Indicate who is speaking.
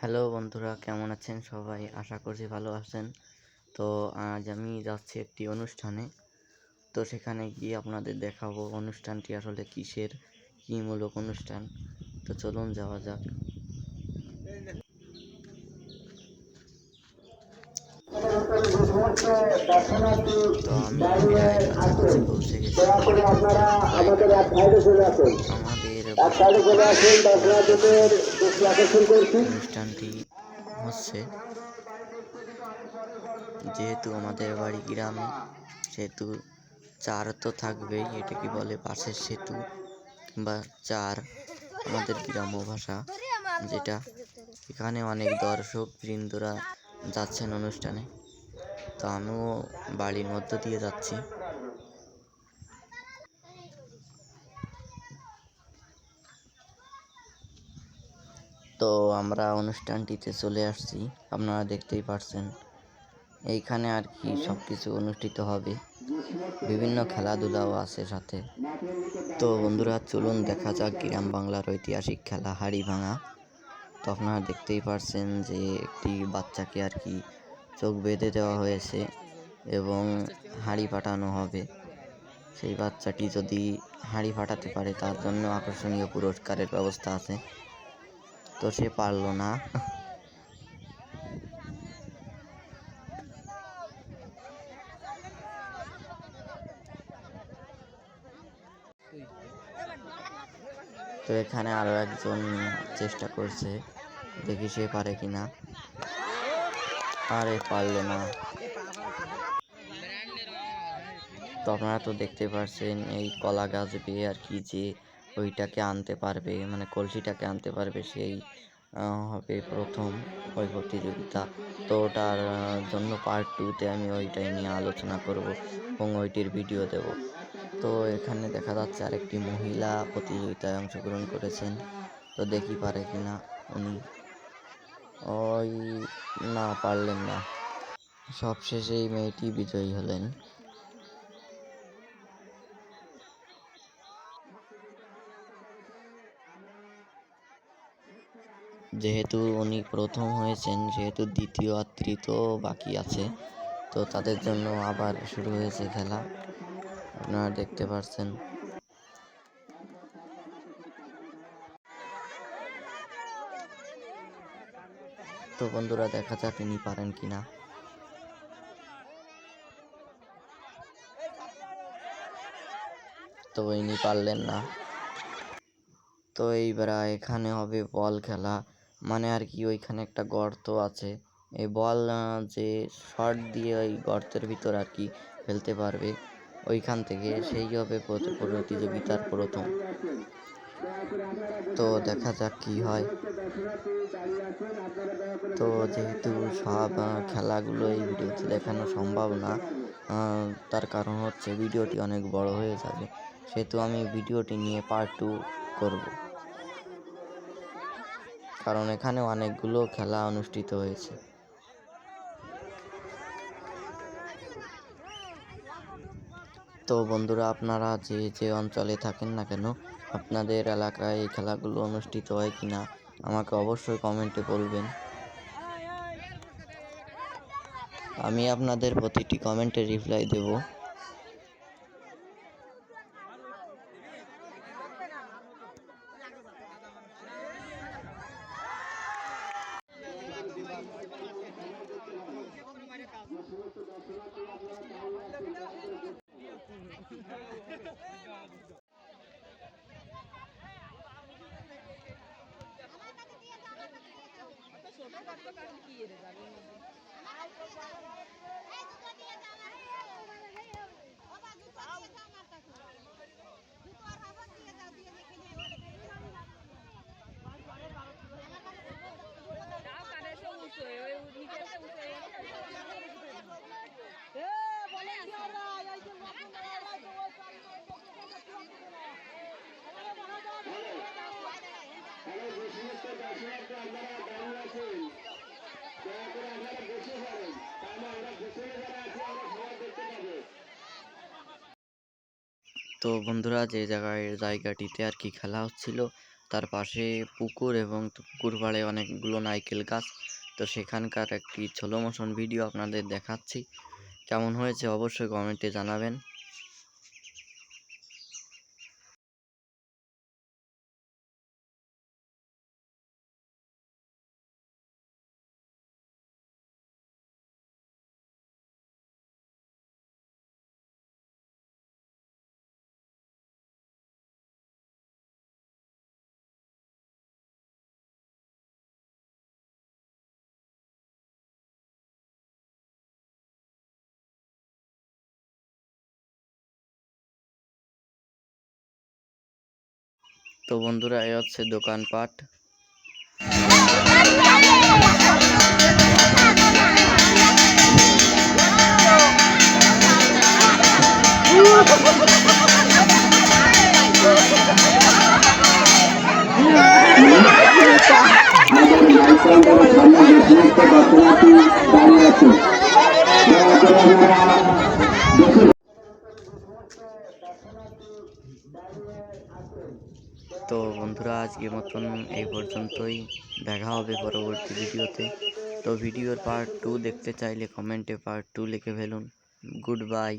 Speaker 1: Hello বন্ধুরা কেমন আছেন সবাই? আশা করছি ভালো আছেন। তো আজ আমি যাচ্ছি একটি অনুষ্ঠানে। তো সেখানে গিয়ে আপনাদের দেখাবো অনুষ্ঠানটি আসলে কিসের কী মূলক অনুষ্ঠান। তো চলুন যাওয়া যাক। তো আমি পৌঁছে গেছি। আমাদের অনুষ্ঠানটি হচ্ছে যেহেতু আমাদের বাড়ি গ্রামে, সেহেতু চার তো থাকবেই এটাকে বলে পাশের সেতু বা চার আমাদের গ্রাম্য ভাষা, যেটা এখানে অনেক দর্শক বৃন্দরা যাচ্ছেন অনুষ্ঠানে। তো আমিও বাড়ির মধ্য দিয়ে যাচ্ছি। তো আমরা অনুষ্ঠানটিতে চলে আসছি, আপনারা দেখতেই পারছেন। এইখানে আর কি সব কিছু অনুষ্ঠিত হবে। বিভিন্ন খেলাধুলাও আছে সাথে। তো বন্ধুরা, চলুন দেখা যাক গ্রাম বাংলার ঐতিহাসিক খেলা হাড়ি ভাঙা তো আপনারা দেখতেই পারছেন যে একটি বাচ্চাকে আর কি চোখ বেঁধে দেওয়া হয়েছে এবং হাঁড়ি ফাটানো হবে। সেই বাচ্চাটি যদি হাঁড়ি ফাটাতে পারে, তার জন্য আকর্ষণীয় পুরস্কারের ব্যবস্থা আছে। তো সে পারল না। তো এখানে আরও একজন চেষ্টা করছে, দেখি সে পারে কিনা। আরে, পারল না। তো আপনারা তো দেখতে পারছেন এই কলা গাছ বেয়ে আর কি যে ওইটাকে আনতে পারবে মানে কলসিটাকে আনতে পারবে সেই হবে প্রথম ওই প্রতিযোগিতা। তো ওটার জন্য পার্ট টুতে আমি ওইটাই নিয়ে আলোচনা করব এবং ওইটির ভিডিও দেব। তো এখানে দেখা যাচ্ছে আরেকটি মহিলা প্রতিযোগিতায় অংশগ্রহণ করেছেন। তো দেখি পারে কিনা উনি। ওই, না পারলেন না। সবশেষে এই মেয়েটি বিজয়ী হলেন। যেহেতু উনি প্রথম হয়েছেন সেহেতু দ্বিতীয় আর তৃতীয় বাকি আছে, তো তাদের জন্য আবার শুরু হয়েছে খেলা। আপনারা দেখতে পাচ্ছেন তো বন্ধুরা, দেখা যাক ইনি পারেন কিনা। তো ইনি পারলেন না। তো এইবার এখানে হবে বল খেলা। মানে আর কি ওইখানে একটা গর্ত আছে। এই বল যে শর্ট দিয়ে ওই গর্তের ভিতর আর কি ফেলতে পারবে, ওইখান থেকে সেই হবে প্রতিযোগিতার প্রথম। তো দেখা যাক কি হয়। তো যেহেতু সব খেলাগুলো এই ভিডিওতে দেখানো সম্ভব না তার কারণ হচ্ছে ভিডিওটি অনেক বড় হয়ে যাবে, সেহেতু আমি ভিডিওটি নিয়ে পার্ট টু করব। কারণ এখানে অনেকগুলো খেলা অনুষ্ঠিত হয়েছে। তো বন্ধুরা, আপনারা যে যে অঞ্চলে থাকেন না কেন, আপনাদের এলাকায় এই খেলাগুলো অনুষ্ঠিত হয় কি না আমাকে অবশ্যই কমেন্টে বলবেন। আমি আপনাদের প্রতিটি কমেন্টে রিপ্লাই দেব। দিয়ে দেবে তো বন্ধুরা, যে জায়গায়, জায়গাটিতে আর কি খেলা হচ্ছিল, তার পাশে পুকুর এবং পুকুর পাড়ে অনেকগুলো নাইকেল গাছ। তো সেখানকার একটি ছোলো মোশন ভিডিও আপনাদের দেখাচ্ছি। কেমন হয়েছে অবশ্যই কমেন্টে জানাবেন। তো বন্ধুরা এ হচ্ছে দোকানপাট। তো বন্ধুরা আজকের মতন এই পর্যন্তই। দেখা হবে পরবর্তী ভিডিওতে। তো ভিডিওর পার্ট টু দেখতে চাইলে কমেন্টে পার্ট টু লিখে ফেলুন। Good bye